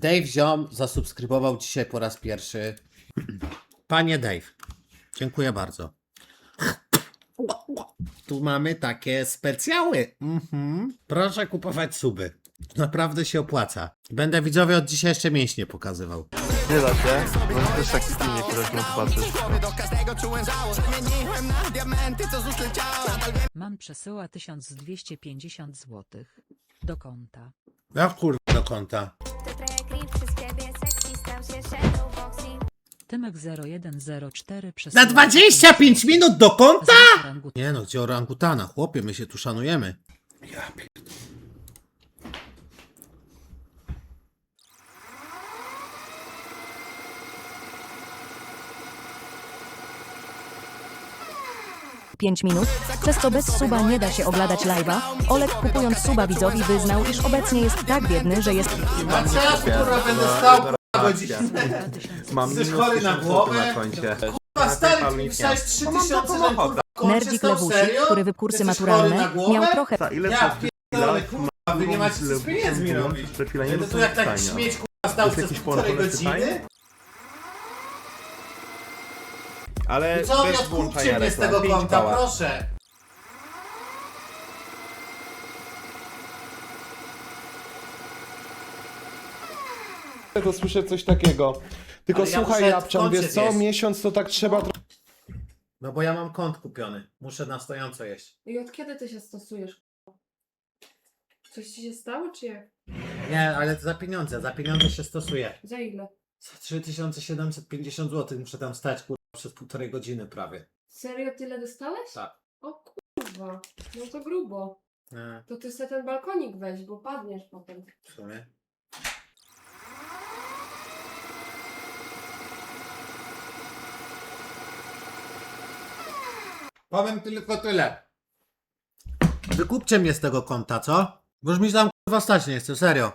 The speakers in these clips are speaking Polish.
Dave Ziom zasubskrybował dzisiaj po raz pierwszy. Panie Dave, dziękuję bardzo. Tu mamy takie specjały. Mhm. Proszę kupować suby. Naprawdę się opłaca. Będę widzowie od dzisiaj jeszcze mięśnie pokazywał. Nie da się, może też taki film niektórych nie zobaczysz. Mam przesyła 1250 zł. Do konta. Ja kurwa do konta. Tymek 0104 Na przesyła... 25 minut do konta? Nie no, gdzie orangutana? Chłopie, my się tu szanujemy. Ja. Pięć minut, przez co bez suba nie da się oglądać live'a. Olek kupując suba widzowi wyznał, iż obecnie jest tak biedny, że jest A co ja kurwa będę stał Mam Jesteś minus chory na 1000 głowę? na koncie. Kurwa stary, Palnik ty nie. wstałeś 3000, że kurwa koncie nerdzik stał Lewusik, serio? który w kursy Jesteś chory maturalne na głowę? miał trochę Za ile Ja pierdolę, kurwa, wy nie macie co z pieniędzmi robić. Nie No to jak tak śmieć kurwa stał Jest przez jakieś półtorej godziny? pytanie? Ale Co bez odkupcie włączania mnie z reklam, tego pięć konta, koła. proszę. To słyszę coś takiego. Tylko Ale ja słuchaj, muszę Japczan, kończyć wiesz co, jeść. miesiąc to tak trzeba tro- No bo ja mam kąt kupiony. Muszę na stojąco jeść. I od kiedy ty się stosujesz? Coś ci się stało, czy jak? Nie, ale za pieniądze, za pieniądze się stosuję. Za ile? Za 3750 zł muszę tam stać kurwa przez półtorej godziny prawie. Serio tyle dostałeś? Tak. O kurwa, no to grubo. Nie, To ty sobie ten balkonik weź, bo padniesz potem. w sumie. Powiem tylko tyle. Wykupcie mnie z tego konta, co? Bo już mi tam kurwa stać nie chce, serio.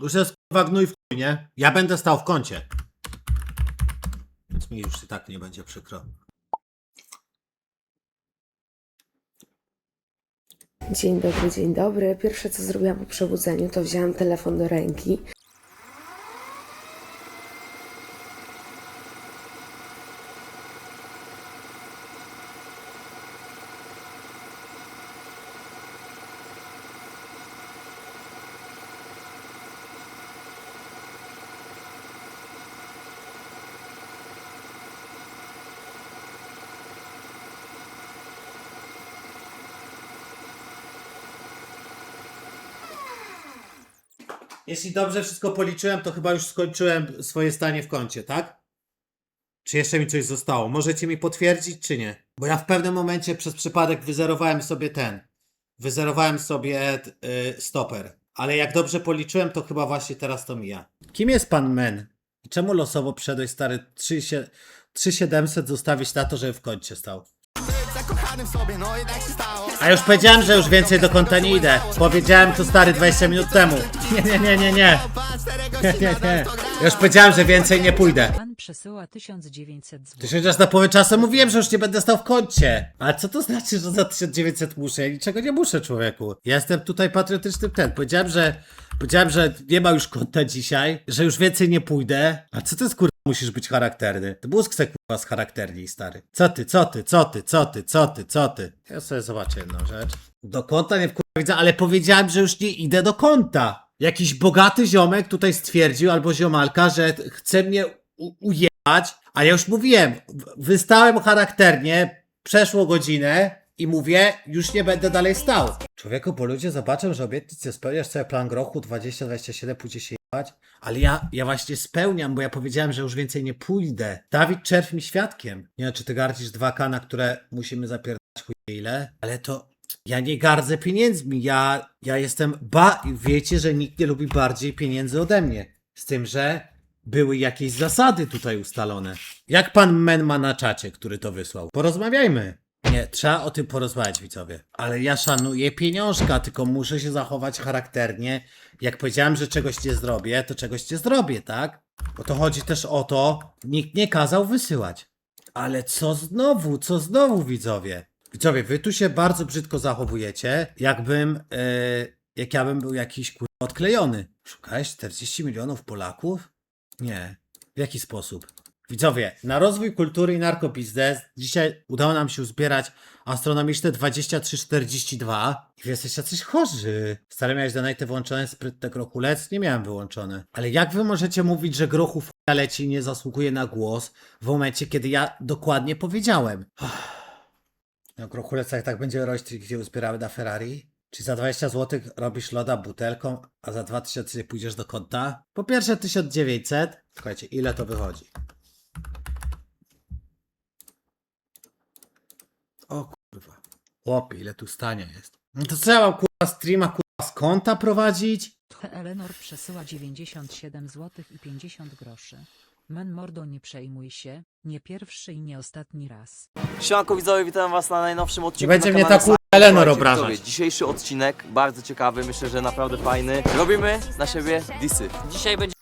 Już jest kurwa gnój w chuj, nie? Ja będę stał w kącie. Więc mi już i tak nie będzie przykro. Dzień dobry, dzień dobry. Pierwsze co zrobiłam po przebudzeniu, to wzięłam telefon do ręki. Jeśli dobrze wszystko policzyłem, to chyba już skończyłem swoje stanie w kącie, tak? Czy jeszcze mi coś zostało? Możecie mi potwierdzić, czy nie? Bo ja w pewnym momencie przez przypadek wyzerowałem sobie ten. Wyzerowałem sobie t- y, stoper. Ale jak dobrze policzyłem, to chyba właśnie teraz to mija. Kim jest pan Men? I czemu losowo przyszedłeś stary 3700 zostawić na to, żeby w kącie stał? A już powiedziałem, że już więcej do konta nie idę. Powiedziałem to stary 20 minut temu. Nie, nie, nie, nie, nie. Nie, nie, nie. Ja już powiedziałem, że więcej nie pójdę. Pan przesyła 1900 zł. Ty się chociaż na połowę czasu mówiłem, że już nie będę stał w kącie. Ale co to znaczy, że za 1900 muszę? Ja niczego nie muszę, człowieku. Ja jestem tutaj patriotycznym ten. Powiedziałem, że powiedziałem, że nie ma już konta dzisiaj, że już więcej nie pójdę. A co to jest kurwa? Musisz być charakterny. To mózg se kurwa z charakterni, stary. Co ty, co ty, co ty, co ty, co ty, co ty? Ja sobie zobaczę jedną rzecz. Do konta nie wkurwa widzę, ale powiedziałem, że już nie idę do konta. Jakiś bogaty ziomek tutaj stwierdził, albo ziomalka, że chce mnie u- ujebać, a ja już mówiłem, wystałem charakternie, przeszło godzinę i mówię, już nie będę dalej stał. Człowieku, bo ludzie zobaczą, że obietnicę spełniasz sobie plan grochu 20-27, pójdzie się jebać, ale ja, ja właśnie spełniam, bo ja powiedziałem, że już więcej nie pójdę. Dawid Czerw mi świadkiem. Nie wiem, czy ty gardzisz 2K, na które musimy zapierdać chuj ile, ale to ja nie gardzę pieniędzmi. Ja, ja jestem ba. Wiecie, że nikt nie lubi bardziej pieniędzy ode mnie. Z tym, że były jakieś zasady tutaj ustalone. Jak pan Men ma na czacie, który to wysłał? Porozmawiajmy. Nie, trzeba o tym porozmawiać, widzowie. Ale ja szanuję pieniążka, tylko muszę się zachować charakternie. Jak powiedziałem, że czegoś nie zrobię, to czegoś nie zrobię, tak? Bo to chodzi też o to, nikt nie kazał wysyłać. Ale co znowu, co znowu, widzowie? Widzowie, wy tu się bardzo brzydko zachowujecie, jakbym, e, jak ja bym był jakiś kurwa odklejony. Szukałeś 40 milionów Polaków? Nie. W jaki sposób? Widzowie, na rozwój kultury i narkobiznes dzisiaj udało nam się uzbierać astronomiczne 23,42 i wy jesteście jacyś chorzy. Stary miałeś donate włączone, sprytne grochulec? Nie miałem wyłączone. Ale jak wy możecie mówić, że grochów leci nie zasługuje na głos w momencie, kiedy ja dokładnie powiedziałem? Na grochulecach tak będzie rośli, gdzie uzbieramy na Ferrari? Czy za 20 zł robisz loda butelką, a za 2000 pójdziesz do konta? Po pierwsze 1900. Słuchajcie, ile to wychodzi? O kurwa. Chłopie, ile tu stania jest. No to co ja mam kurwa streama kurwa z konta prowadzić? Eleanor przesyła 97 zł i 50 groszy. Men mordo nie przejmuj się, nie pierwszy i nie ostatni raz. Siemanko widzowie, witam was na najnowszym odcinku będzie na mnie kanale ta kurwa Sci- Eleanor Słuchajcie, obrażać. Dzisiejszy odcinek, bardzo ciekawy, myślę, że naprawdę fajny. Robimy na siebie disy. Dzisiaj będzie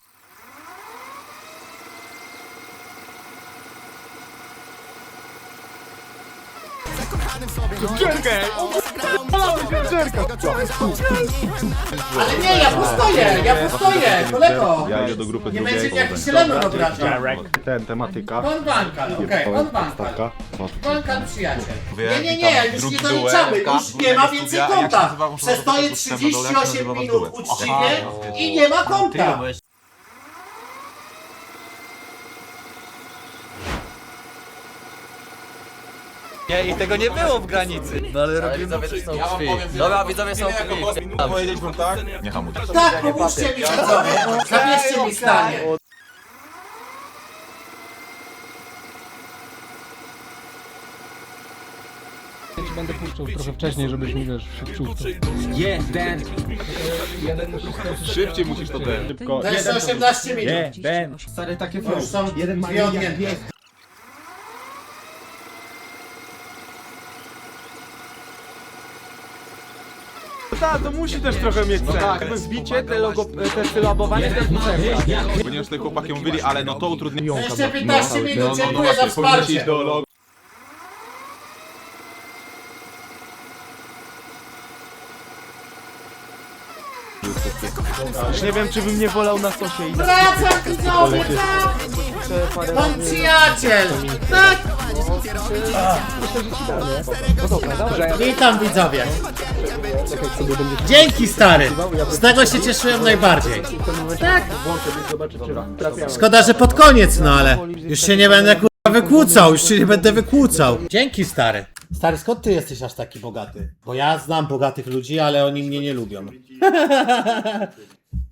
Ale nie, ja postoję, ja postoję, kolego. Ja idę do grupy Nie drugiej. będzie jakiś Eleanor obrażał. Ten, tematyka. Von Bankan, okej, Von Bankan. Stawka. Bankan przyjaciel. Nie, nie, nie, już nie doliczamy, już nie ma więcej konta. Przestoję 38 minut uczciwie i nie ma konta. Nie, i tego nie było w granicy. No ale Ale widzowie są krwi. Dobra, widzowie są krwi. Powiedzieć wam tak? Nie hamuj. Tak, pomóżcie mi widzowie. Zabierzcie mi stanie. Będę puszczał trochę wcześniej, żebyś mi wiesz, się w to. Szybciej musisz to ten. To jeszcze 18 minut. Nie, Ben. Stary, takie są dwie odmienne. Tak, to musi też trochę mieć sens. tak, jakby wbicie, te logo, te sylabowanie też musi Ponieważ te chłopaki mówili, ale no to utrudni Jeszcze 15 minut, dziękuję za wsparcie. do logo. Już nie wiem, czy bym nie wolał na sosie i Wracam widzowie, tak! Pan przyjaciel! Tak! Witam widzowie. Dzięki stary. Z tego się cieszyłem najbardziej. Tak. Szkoda, że pod koniec, no ale już się nie będę kurwa wykłócał, już się nie będę wykłócał. Dzięki stary. Stary, skąd ty jesteś aż taki bogaty? Bo ja znam bogatych ludzi, ale oni mnie nie lubią.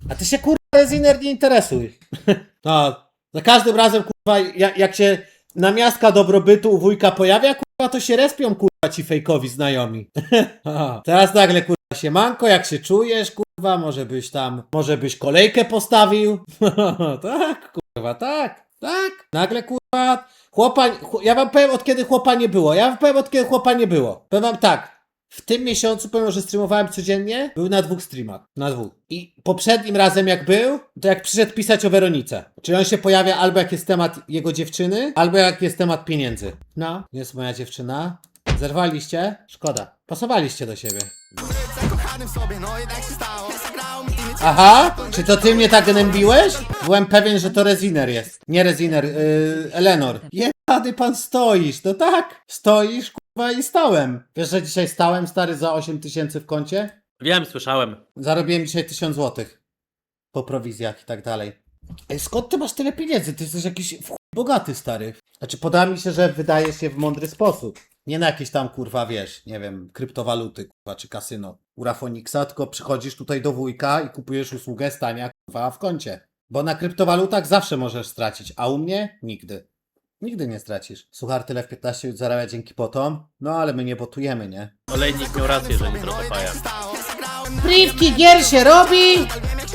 A ty się kurwa Reziner nie interesuj. No, za każdym razem kurwa, jak, jak się namiastka dobrobytu u wujka pojawia, kurwa, to się respią kurwa ci fejkowi znajomi. Teraz nagle kurwa się manko, jak się czujesz, kurwa, może byś tam, może byś kolejkę postawił. tak, kurwa, tak, tak. Nagle kurwa, chłopa, ch- ja wam powiem od kiedy chłopa nie było, ja wam powiem od kiedy chłopa nie było. Powiem wam tak, w tym miesiącu, pomimo że streamowałem codziennie, był na dwóch streamach. Na dwóch. I poprzednim razem jak był, to jak przyszedł pisać o Weronice. Czyli on się pojawia albo jak jest temat jego dziewczyny, albo jak jest temat pieniędzy. No, jest moja dziewczyna. Zerwaliście? Szkoda. Pasowaliście do siebie. Aha, czy to ty mnie tak gnębiłeś? Byłem pewien, że to Reziner jest. Nie Reziner, yy, Eleanor. Jebany pan stoisz, no tak. Stoisz, kurwa i stałem. Wiesz, że dzisiaj stałem, stary, za 8 tysięcy w koncie? Wiem, słyszałem. Zarobiłem dzisiaj 1000 złotych. Po prowizjach i tak dalej. Ej, skąd ty masz tyle pieniędzy? Ty jesteś jakiś w chuj bogaty, stary. Znaczy, podoba mi się, że wydaje się w mądry sposób. Nie na jakieś tam, kurwa, wiesz, nie wiem, kryptowaluty, kurwa, czy kasyno. U Rafoniksa, tylko przychodzisz tutaj do wujka i kupujesz usługę stania, kurwa, w koncie. Bo na kryptowalutach zawsze możesz stracić, a u mnie nigdy. Nigdy nie stracisz. Suchar tyle w 15 minut zarabia dzięki potom, no ale my nie botujemy, nie? Olejnik miał rację, że nie trochę faja. Priwki gier się robi!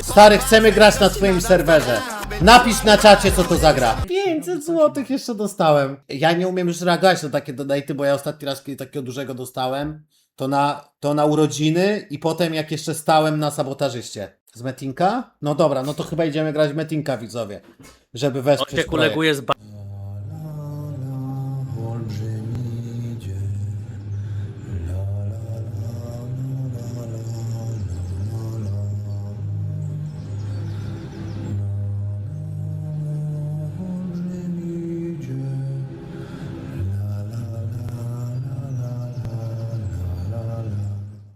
Stary, chcemy grać na twoim serwerze. Napisz na czacie, co to za gra. 500 zł jeszcze dostałem. Ja nie umiem już reagować na takie donaty, bo ja ostatni raz, kiedy takiego dużego dostałem, to na, to na urodziny i potem jak jeszcze stałem na sabotażyście. Z Metinka? No dobra, no to chyba idziemy grać w Metinka, widzowie. Żeby On wesprzeć się projekt. koleguje z ba...